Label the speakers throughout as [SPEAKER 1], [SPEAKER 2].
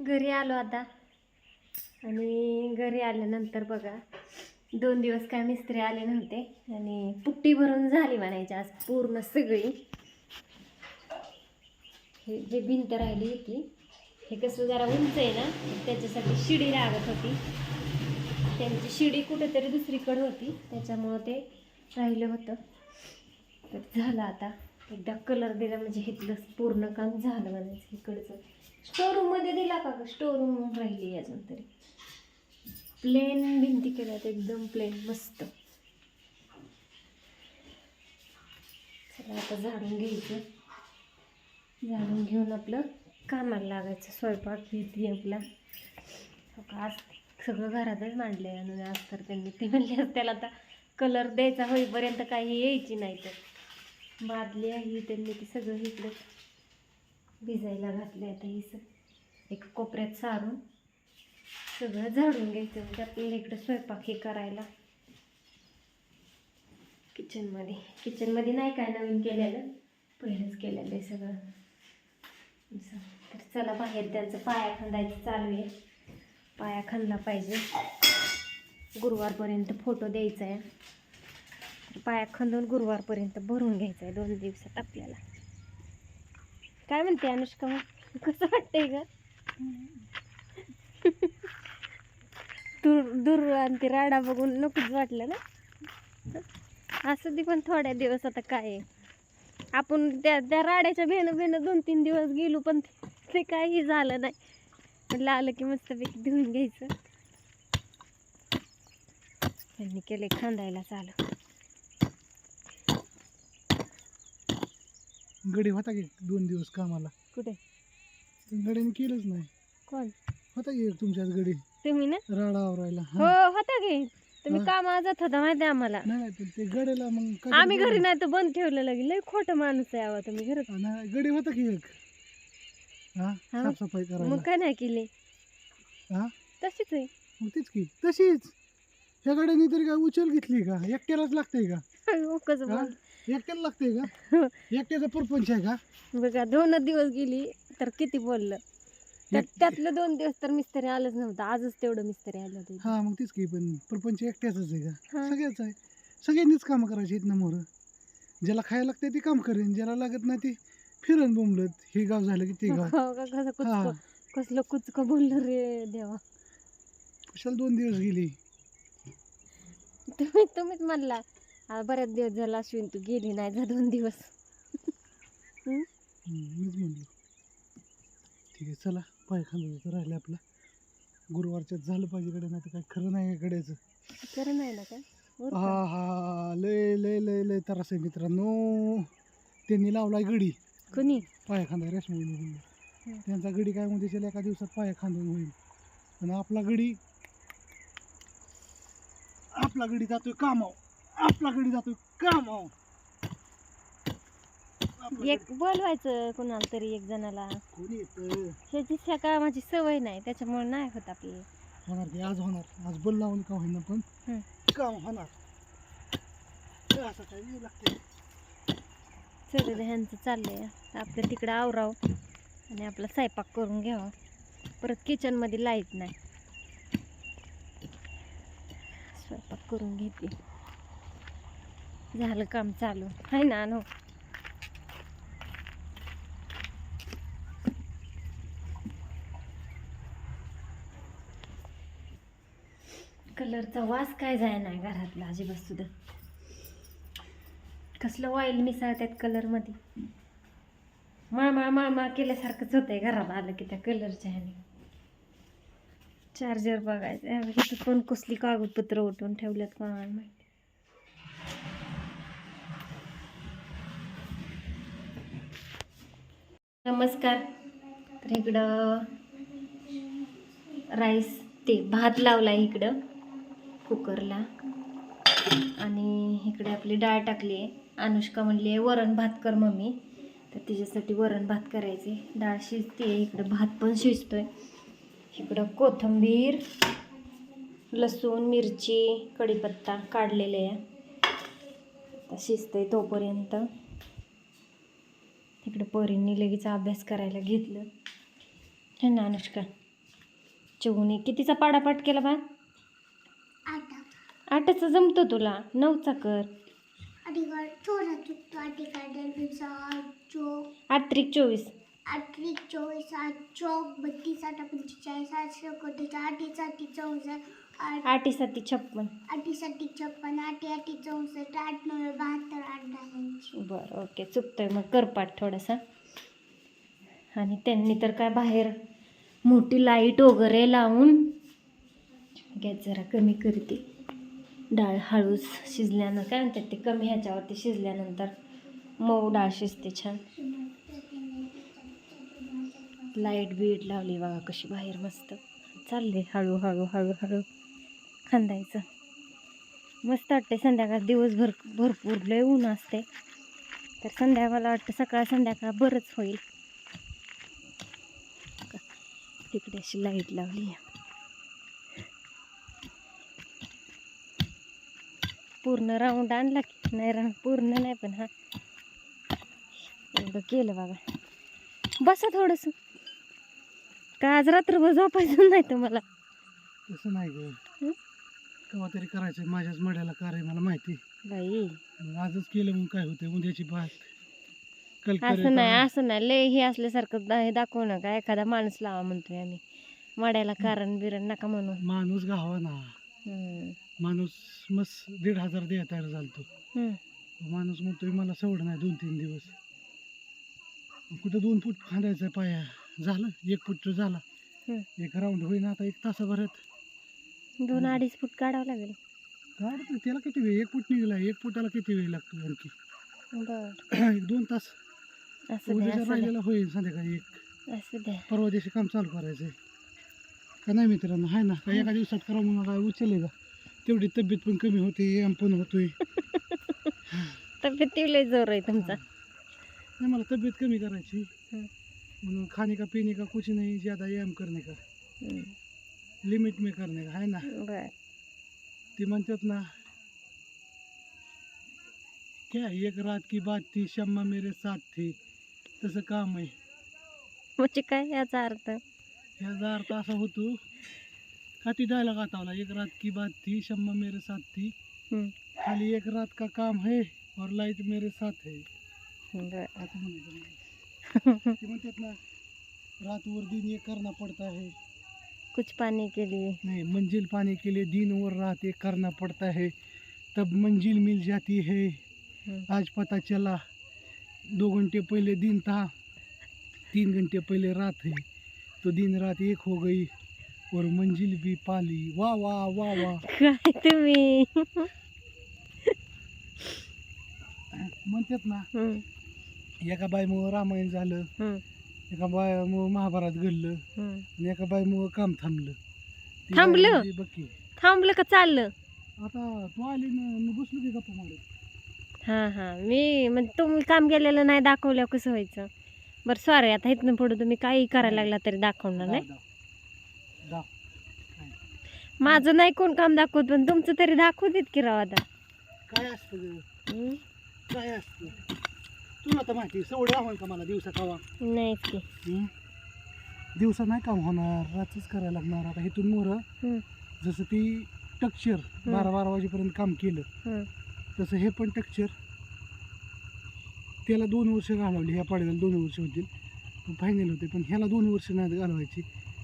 [SPEAKER 1] घरी आलो आता. आणि घरी आल्यानंतर बघा दोन दिवस काय मिस्त्री आले नव्हते आणि पुट्टी भरून झाली म्हणायची आज पूर्ण सगळी. हे जे भिंत राहिली होती हे कसं जरा उंच आहे ना त्याच्यासाठी शिडी लागत होती. त्यांची शिडी कुठेतरी दुसरीकडे होती त्याच्यामुळं ते राहिलं होतं. तर झालं आता. एकदा कलर दिला म्हणजे इथलं पूर्ण काम झालं म्हणायचं इकडचं. स्टोरूममध्ये दिला का स्टोरूम राहिली अजून तरी. प्लेन भिंती केल्यात एकदम प्लेन मस्त. चला आता झाडून घ्यायचं. झाडून घेऊन आपलं कामाला लागायचं स्वयंपाक घेतली आपला. हो का, आज सगळं घरातच मांडलंय आणि आज तर त्यांनी ती म्हणले त्याला आता कलर द्यायचा होईपर्यंत काही यायची नाही तर. बादली आहे त्यांनी ती सगळं इकडं भिजायला घातलं आता ही सग एक कोपऱ्यात सारून सगळं झाडून घ्यायचं. म्हणजे आपल्याला इकडं स्वयंपाक हे करायला. किचनमध्ये किचनमध्ये नाही काय नवीन केलेलं. पहिलंच केलेलं आहे सगळं. असं. तर चला बाहेर त्यांचं पाया खंदायचं चालू आहे. पाया खणला पाहिजे. गुरुवारपर्यंत फोटो द्यायचा आहे. पाया खंदून गुरुवारपर्यंत भरून घ्यायचं आहे दोन दिवसात आपल्याला. काय म्हणते अनुष्का मग? कसं वाटतंय ग? दूर दूर आणि ते राडा बघून नकोच वाटलं ना? असं दे पण थोड्या दिवस आता काय आहे. आपण त्या त्या राड्याच्या भेणं भेणं दोन तीन दिवस गेलो पण ते- ते काही झालं नाही. म्हटलं आलं की मस्तपैकी धुवून घ्यायचं. त्यांनी केले खांदायला चालू.
[SPEAKER 2] गडी होता की दोन दिवस कामाला?
[SPEAKER 1] कुठे?
[SPEAKER 2] गडीने केलंच नाही.
[SPEAKER 1] कोण?
[SPEAKER 2] होता की एक तुमच्याच गडी?
[SPEAKER 1] तुम्ही ना?
[SPEAKER 2] राडा आवरायला
[SPEAKER 1] हो.
[SPEAKER 2] हा.
[SPEAKER 1] होता की. तुम्ही
[SPEAKER 2] हा.
[SPEAKER 1] कामाला जात होता माहिती आहे आम्हाला.
[SPEAKER 2] नाही नाही पण ते गड्याला मग
[SPEAKER 1] आम्ही घरी. नाही तर बंद ठेवलं लागेल लय खोटं माणूस आहे आवा तुम्ही घरात
[SPEAKER 2] हा, नाही, गडी होता की एक? हा
[SPEAKER 1] हा.
[SPEAKER 2] साफसफाई करायला.
[SPEAKER 1] मग काय नाही केली?
[SPEAKER 2] हा?
[SPEAKER 1] तशीच आहे.
[SPEAKER 2] मग तीच की. तशीच. ह्या गाड्याने तरी काय उचल घेतली का? एकट्यालाच लागते का?
[SPEAKER 1] हा? बोल.
[SPEAKER 2] एकट्याला लागते का? एकट्याचा परपंच आहे का?
[SPEAKER 1] बघा दोन दिवस गेली तर किती बोललं? त्यात त्यातलं दोन दिवस तर मिस्त्री आलंच नव्हतं. आजच तेवढं मिस्त्री आलं होतं.
[SPEAKER 2] हा मग तीच की पण परपंच एकट्याच आहे का?
[SPEAKER 1] हा.
[SPEAKER 2] सगळ्याच आहे. सगळ्यांनीच कामं करायची आहेत ना मोर. ज्याला खायला लागते ते काम करेन ज्याला लागत नाही ते फिरन बोंबलत. हे गाव झालं की ते गाव.
[SPEAKER 1] हो कसं
[SPEAKER 2] हा.
[SPEAKER 1] कसलं कुचक बोललं रे देवा.
[SPEAKER 2] कुशाल दोन दिवस गेली?
[SPEAKER 1] तुम्ही तुम्हीच म्हणला. बऱ्याच दिवस झाला अश्विन तू गेली नाही जा दोन दिवस.
[SPEAKER 2] मीच म्हणलो. ठीक आहे चला. पाय खांदा राहिले आपला. गुरुवारच्यात झालं पाहिजे कडे नाही तर काय खरं नाही गड्याचं.
[SPEAKER 1] खरं नाही ना काय?
[SPEAKER 2] हा? हा लय लय लय लय त्रास आहे मित्रांनो. त्यांनी लावलाय गडी.
[SPEAKER 1] कोणी?
[SPEAKER 2] पाया खांदा रेशमी. त्यांचा गडी काय म्हणते त्याला एका दिवसात पाया खांदून होईल. पण आपला गडी आपला गडी जातोय कामाव आपला गडी जातोय कामाव आपला
[SPEAKER 1] एक बोलवायचं कोणाला तरी एक जणाला.
[SPEAKER 2] गडी- कोणी येतं?
[SPEAKER 1] ह्याची त्या कामाची सवय नाही त्याच्यामुळे नाही होत आपल्याला
[SPEAKER 2] होणार आज होणार. आज बल लावून का होईना पण. काम होणार. ते असं काय वेळ लागते?
[SPEAKER 1] सगळं ह्यांचं चाललंय. आपलं तिकडं आवराव आणि आपला स्वयंपाक करून घ्यावा परत किचनमध्ये लाइट नाही. स्वयंपाक करून घेते. झालं काम चालू. आहे ना नो कलरचा वास काय जाय नाही घरातला अजिबात सुद्धा. कसलं ऑइल मिसळतात कलरमध्ये मामा मामा केल्यासारखंच होतंय घरात आलं की त्या कलरच्या ह्याने. चार्जर बघायचं. पण कसली कागदपत्र उठून ठेवल्यात काय माहिती नमस्कार. तर इकडं राईस ते भात लावलाय इकडं कुकरला. आणि इकडे आपली डाळ टाकली आहे. अनुष्का म्हणली आहे वरण भात कर मम्मी. तर तिच्यासाठी वरण भात करायचे. डाळ शिजते इकडं भात पण शिजतोय. इकडं कोथिंबीर लसूण मिरची कढीपत्ता काढलेले आहे. शिजतं आहे तोपर्यंत. इकडं पोरींनी लगेच अभ्यास करायला घेतलं. है ना अनुष्का चिवणी कितीचा पाडापाठ केला बा? आठचा जमतो तुला? नऊचा कर. आठ त्रिक चोवीस.
[SPEAKER 3] आठ त्रिक चोवीस आठ चौक बत्तीस आठ पंचेचाळीस आठ एकोणतीस आठी आठ
[SPEAKER 1] आठी साती छप्पन.
[SPEAKER 3] आठी साठी छप्पन आठी आठी चौसष्ट आठ नऊ बहात्तर आठ दहा
[SPEAKER 1] बरं ओके चुकतोय. मग कर पाठ थोडासा. आणि त्यांनी तर काय बाहेर मोठी लाइट वगैरे लावून गॅस जरा कमी करते. डाळ हळूच शिजल्यानं काय म्हणतात ते कमी ह्याच्यावरती शिजल्यानंतर मऊ डाळ शिजते छान. लाइट बीट लावली बघा कशी बाहेर मस्त. चालले हळू हळू हळू हळू. खांदायचं. मस्त वाटते संध्याकाळ दिवसभर भरपूर लय ऊन असते तर संध्याकाळ मला वाटतं सकाळ संध्याकाळ बरंच होईल. तिकडे अशी लाइट लावली. पूर्ण राऊंड आणला की? नाही राऊंड पूर्ण नाही पण हा. एवढं केलं बाबा. बसा थोडंसं. का आज रात्रभर झोपायचं नाही तुम्हाला?
[SPEAKER 2] तसं नाही? केव्हा तरी करायचं माझ्याच मड्याला कार आहे मला माहिती.
[SPEAKER 1] बाई.
[SPEAKER 2] मग आजच केलं मग काय होतं उद्याची बात. कल
[SPEAKER 1] असं नाही असं नाही लय हे असल्यासारखं दा- हे दाखवू नका एखादा माणूस लावा म्हणतोय आम्ही. मड्याला कारण बिरण नका म्हणू.
[SPEAKER 2] माणूस गावा ना
[SPEAKER 1] हम्म.
[SPEAKER 2] माणूस मस्त दीड हजार द्या तयार झालतो.
[SPEAKER 1] हम्म.
[SPEAKER 2] माणूस म्हणतोय मला सवड नाही दोन तीन दिवस. कुठं दोन फूट खांदायचं पाया. झालं एक फूट झाला.
[SPEAKER 1] हम्म.
[SPEAKER 2] एक राऊंड होईना आता एक तासाभरात.
[SPEAKER 1] दोन अडीच फूट काढावं लागेल.
[SPEAKER 2] त्याला किती वेळ? एक फूट निघाला. एक फुटाला किती वेळ लागतो आणखी?
[SPEAKER 1] बर.
[SPEAKER 2] एक दोन तास.
[SPEAKER 1] असं
[SPEAKER 2] राहिलेला होईल संध्याकाळी एक.
[SPEAKER 1] असं द्या.
[SPEAKER 2] परवा दिवशी काम चालू करायचं आहे का नाही मित्रांनो? आहे ना? का एका दिवसात करा म्हणून काय उचलले का? तेवढी तब्येत पण कमी होते व्यायाम पण होतोय.
[SPEAKER 1] तब्येत लय जोर आहे तुमचा.
[SPEAKER 2] नहीं मला तबीयत कमी करायची. म्हणून खाने का पीने का कुछ नहीं. ज़्यादा व्यायाम करने का?
[SPEAKER 1] हम्म.
[SPEAKER 2] लिमिट में करने का है ना?
[SPEAKER 1] बर
[SPEAKER 2] ती म्हणतात ना क्या एक रात की बात थी शम्मा मेरे साथ थी तसं काम आहे.
[SPEAKER 1] म्हणजे काय याचा अर्थ?
[SPEAKER 2] ह्याचा अर्थ असा होतो का ती डायलॉग आतावला एक रात की बात थी शम्मा मेरे साथ थी
[SPEAKER 1] हम्म.
[SPEAKER 2] खाली एक रात का काम है और लाइट मेरे साथ है.
[SPEAKER 1] बर
[SPEAKER 2] असं म्हणायचं मला. ते म्हणतात ना रात वर दिन ये करना पड़ता है.
[SPEAKER 1] कुछ पाने के लिए।
[SPEAKER 2] नहीं मंजिल पाने के लिए दिन और रात एक करना पड़ता है। तब मंजिल मिल जाती है. आज पता चला दो घंटे पहले दिन था तीन घंटे पहले रात है। तो दिन रात एक हो गई और मंजिल भी पाली। वाह वाह वाह वाह।
[SPEAKER 1] तुम्ही
[SPEAKER 2] म्हणतात ना. एका बायमुळं रामायण झालं. एका बायामुळं महाभारत घडलं
[SPEAKER 1] हम्म.
[SPEAKER 2] आणि एका बायमुळं काम थांबलं ती
[SPEAKER 1] थांबलं?
[SPEAKER 2] बाई बघ की.
[SPEAKER 1] थांबलं का चाललं
[SPEAKER 2] आता तू आली ना मी बसलो की गप्पा मारत
[SPEAKER 1] हां हां मी म्हणजे तुम्ही काम केलेलं नाही दाखवल्यावर कसं व्हायचं बरं सॉरी आता इथनं पुढं तुम्ही काही करायला लागला तरी दाखवणार नाही
[SPEAKER 2] दाव.
[SPEAKER 1] माझं नाही कोण काम दाखवत पण तुमचं तरी दाखवू देत की राव आता
[SPEAKER 2] काय असतं ग?
[SPEAKER 1] हम्म?
[SPEAKER 2] काय असतं तुला तर माहिती सवड राहून का मला दिवसा खावा
[SPEAKER 1] नाहीच की.
[SPEAKER 2] हं? दिवसा नाही काम होणार रातच करायला लागणार. आता इथून मोर
[SPEAKER 1] हम्म.
[SPEAKER 2] जसं ती टक्चर बारा बारा वाजेपर्यंत काम केलं
[SPEAKER 1] हम्म.
[SPEAKER 2] तसं हे पण टक्चर. त्याला दोन वर्ष घालवली ह्या पाडव्याला दोन वर्ष होतील. फायनल होते पण ह्याला दोन वर्ष नाही घालवायची.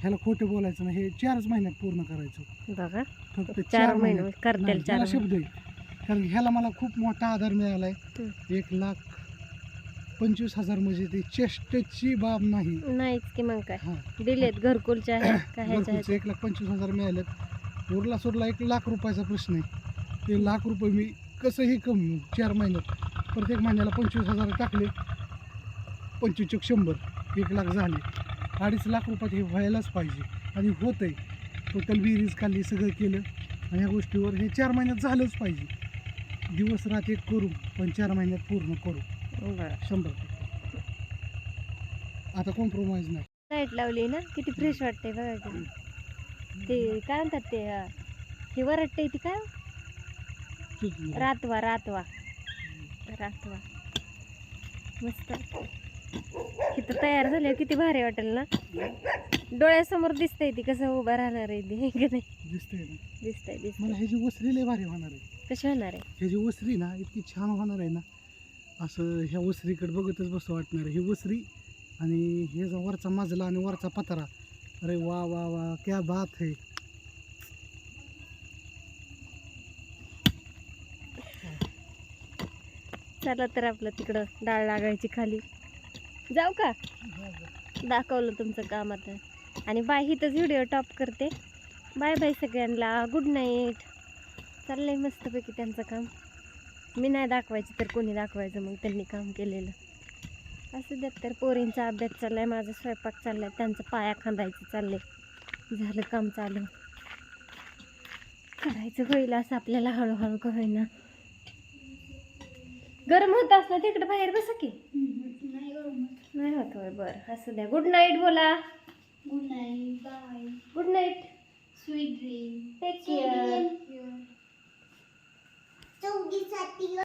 [SPEAKER 2] ह्याला खोटं बोलायचं ना हे चारच महिन्यात पूर्ण करायचं.
[SPEAKER 1] बघा.
[SPEAKER 2] फक्त
[SPEAKER 1] चार महिने करतील
[SPEAKER 2] नाही,
[SPEAKER 1] चार महिने.
[SPEAKER 2] शब्द आहे. कारण ह्याला मला खूप मोठा आधार मिळाला आहे एक लाख पंचवीस हजार म्हणजे ती चेष्टेची बाब नाही.
[SPEAKER 1] नाहीच की मग काय?
[SPEAKER 2] हा.
[SPEAKER 1] दिलेत घरकुलच्या काय ह्याच्या
[SPEAKER 2] घरकुलचे एक लाख पंचवीस हजार मिळालेत. उरला सोडला एक लाख रुपयाचा प्रश्न आहे. ते लाख रुपये मी कसंही कमी चार महिन्यात प्रत्येक महिन्याला पंचवीस हजार टाकले. पंचवीस चौक शंभर एक लाख झाले. अडीच लाख रुपयात हे व्हायलाच पाहिजे. आणि होत आहे टोटल बिरीज खाल्ली सगळं केलं. आणि ह्या गोष्टीवर हे चार महिन्यात झालंच पाहिजे. दिवस रात एक करू पण चार महिन्यात पूर्ण करू.
[SPEAKER 1] बरं.
[SPEAKER 2] शंभर टक्के. आता कॉम्प्रोमाइज नाही.
[SPEAKER 1] लाइट लावली ना किती फ्रेश वाटते बघा की. ते काय म्हणतात ते अं, हे वरटते ती काय? रातवा रातवा. रातवा. मस्त. इथं तयार झाले किती भारी वाटेल ना. डोळ्यासमोर दिसतंय ती कसं उभं राहणार आहे ती हे का नाही?
[SPEAKER 2] दिसतंय ना.
[SPEAKER 1] दिसतंय
[SPEAKER 2] मला ह्याची वसरी लय भारी होणार आहे.
[SPEAKER 1] कशी होणार आहे?
[SPEAKER 2] ह्याची वसरी ना इतकी छान होणार आहे ना. असं ह्या वसरीकडे बघतच बसं वाटणार ही उसरी आणि हे जो वरचा मजला आणि वरचा पतारा अरे वा वा वा क्या बात है.
[SPEAKER 1] चला तर आपलं तिकडं डाळ लागायची खाली. जाऊ का? दाखवलं तुमचं काम आता. आणि बाय हिथंच व्हिडिओ टॉप करते. बाय बाय सगळ्यांना. गुड नाईट चाललंय मस्तपैकी त्यांचं काम. मी नाही दाखवायची तर कोणी दाखवायचं मग त्यांनी काम केलेलं. असं द्यात तर पोरींचा अभ्यास चाललाय माझा स्वयंपाक चाललाय त्यांचं पाया खांदायचं चाललंय. झालं काम चालू. करायचं होईल असं आपल्याला हळूहळू का होईना गरम होत असलं तिकडे बाहेर बसा की.
[SPEAKER 3] नाही
[SPEAKER 1] होत. होय बरं. असं द्या. गुड नाईट बोला.
[SPEAKER 3] Good night bye
[SPEAKER 1] good night
[SPEAKER 3] sweet dream
[SPEAKER 1] take care
[SPEAKER 3] चौगीसाठी